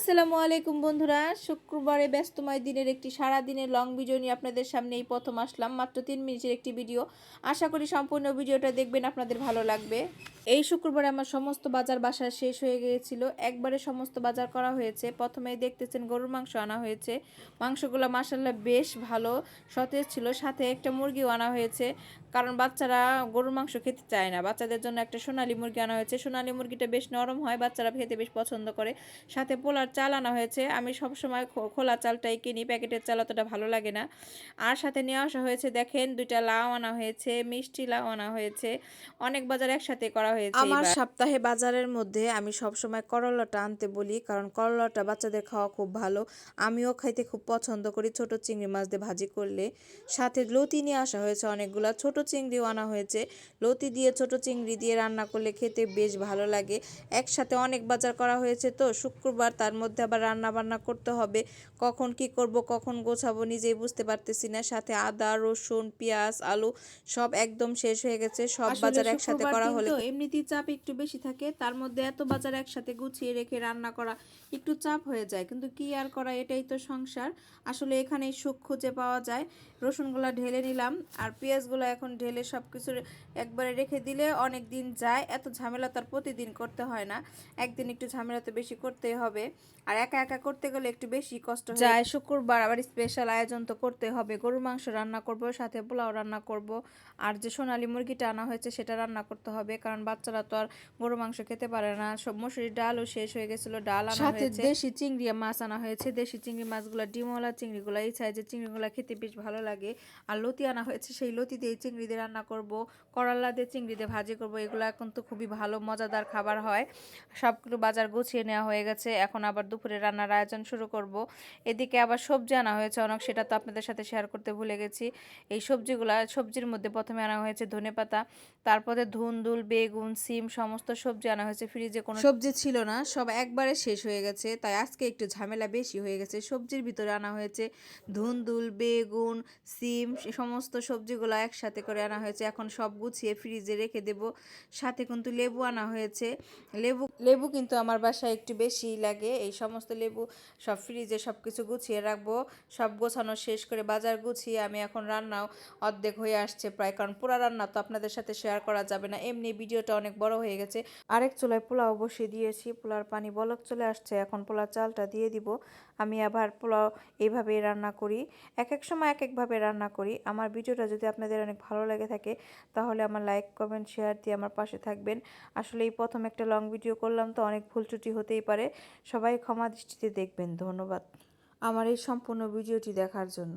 আসসালামু আলাইকুম বন্ধুরা। শুক্রবারে ব্যস্তময় দিনের একটি সারা দিনের লং ভিডিও নিয়ে আপনাদের সামনে এই প্রথম আসলাম। মাত্র তিন মিনিটের একটি ভিডিও আশা করি সম্পূর্ণ ভিডিওটা দেখবেন, আপনাদের ভালো লাগবে। এই শুক্রবারে আমার সমস্ত বাজার বাসা শেষ হয়ে গিয়েছিল। একবারে সমস্ত বাজার করা হয়েছে। প্রথমেই দেখতেছেন গরুর মাংস আনা হয়েছে। মাংসগুলো মাসাল্লাহ বেশ ভালো সতেজ ছিল। সাথে একটা মুরগিও আনা হয়েছে। কারণ বাচ্চারা গরুর মাংস খেতে চায় না। বাচ্চাদের জন্য একটা সোনালী মুরগি আনা হয়েছে। সোনালী মুরগিটা বেশ নরম হয় বাচ্চারা খেতে বেশ পছন্দ করে। সাথে পোলার চাল আনা হয়েছে। আমি সবসময় খোলা চালটাই কিনি প্যাকেটের চাল অতটা ভালো লাগে না। আর সাথে নিয়ে আসা হয়েছে দেখেন দুইটা লাউ আনা হয়েছে মিষ্টি লাউ আনা হয়েছে। অনেক বাজার একসাথে করা হয়েছে আমার সপ্তাহে বাজারের মধ্যে আমি সবসময় করলাটা আনতে বলি কারণ করলাটা বাচ্চাদের খাওয়া খুব ভালো। আমিও খাইতে খুব পছন্দ করি ছোট চিংড়ি মাছ দিয়ে ভাজি করলে। সাথে লতি নিয়ে আসা হয়েছে অনেকগুলা ছোট চিংড়িও আনা হয়েছে। লতি দিয়ে ছোট চিংড়ি দিয়ে রান্না করলে খেতে বেশ ভালো লাগে। একসাথে অনেক বাজার করা হয়েছে তো শুক্রবার তার মধ্যে আবার রান্না বান্না করতে হবে। কখন কি করব কখন গোছাবো নিজেই বুঝতে পারতেছি না। সাথে আদা রসুন পেঁয়াজ আলু সব একদম শেষ হয়ে গেছে। সব বাজার একসাথে করা হলে এমনিতেই চাপ একটু বেশি থাকে। তার মধ্যে এত বাজার একসাথে গুছিয়ে রেখে রান্না করা একটু চাপ হয়ে যায়। কিন্তু কি আর করা এটাই তো সংসার। আসলে এখানে সুখ খুঁজে পাওয়া যায়। রসুনগুলো ঢেলে নিলাম আর পেঁয়াজগুলো এখন ঢেলে সব কিছু একবারে রেখে দিলে অনেক দিন যায় এত ঝামেলা তার প্রতিদিন করতে হয় না। একদিন একটু ঝামেলা তো বেশি করতেই হবে। আর একা একা করতে গেলে একটু বেশি কষ্ট যায় শুক্রবার আবার স্পেশাল আয়োজন তো করতে হবে। গরুর মাংস রান্না করব সাথে পোলাও রান্না করব। আর যে সোনালী মুরগিটা আনা হয়েছে সেটা রান্না করতে হবে কারণ বাচ্চারা তো আর গরু মাংস খেতে পারে না। সব মসুরির ডালও শেষ হয়ে গেছিল ডাল আনা সাথে হয়েছে। দেশি চিংড়ি মাছ আনা হয়েছে। দেশি চিংড়ি মাছগুলো ডিমওয়ালা চিংড়িগুলো এই সাইজের চিংড়িগুলো খেতে বেশ ভালো লাগে। আর লতি আনা হয়েছে সেই লতি দিয়ে চিংড়ি দিয়ে রান্না করব, করলা দিয়ে চিংড়ি দিয়ে ভাজি করব, এগুলো এখন তো খুবই ভালো, মজাদার খাবার হয়। সবগুলো বাজার গুছিয়ে নেওয়া হয়ে গেছে, এখন আবার দুপুরে রান্নার আয়োজন শুরু করব। এদিকে আবার সবজি আনা হয়েছে অনেক, সেটা তো আপনাদের সাথে শেয়ার করতে ভুলে গেছি। এই সবজিগুলো, সবজির মধ্যে প্রথমে আনা হয়েছে ধনেপাতা তারপরে ধুন্দুল, বেগুন, সিম, সমস্ত সবজি আনা হয়েছে। ফ্রিজে কোনো সবজি ছিল না, সব একবারে শেষ হয়ে গেছে, তাই আজকে একটু ঝামেলা বেশি হয়ে গেছে। সবজির ভিতরে আনা হয়েছে ধুন্দুল, বেগুন, সিম সমস্ত সবজিগুলো একসাথে করে আনা হয়েছে। এখন সব গুছিয়ে ফ্রিজে রেখে দেব। সাথে কিন্তু লেবু আনা হয়েছে। লেবু লেবু কিন্তু আমার বাসায় একটু বেশি লাগে। এই সমস্ত লেবু সব ফ্রিজে সব কিছু গুছিয়ে রাখব। সব গোছানো শেষ করে বাজার গুছিয়ে আমি এখন রান্নাও অর্ধেক হয়ে আসছে প্রায়। কারণ পুরো রান্না তো আপনাদের সাথে শেয়ার করা যাবে না। এমনি ভিডিওটা অনেক বড় হয়ে গেছে। আরেক চুলায় পোলাও বসিয়ে দিয়েছি। পোলার পানি বলক চলে আসছে। এখন পোলার চালটা দিয়ে দিব। আমি আবার পোলাও এইভাবেই রান্না করি। এক এক সময় এক একভাবে রান্না করি। আমার ভিডিওটা যদি আপনাদের অনেক ভালো লেগে থাকে, তাহলে আমার লাইক কমেন্ট শেয়ার দিয়ে আমার পাশে থাকবেন। আসলে এই প্রথম একটা লং ভিডিও করলাম তো অনেক ভুল ত্রুটি হতেই পারে। সবাই ক্ষমা দৃষ্টিতে দেখবেন, ধন্যবাদ। আমার এই সম্পূর্ণ ভিডিওটি দেখার জন্য।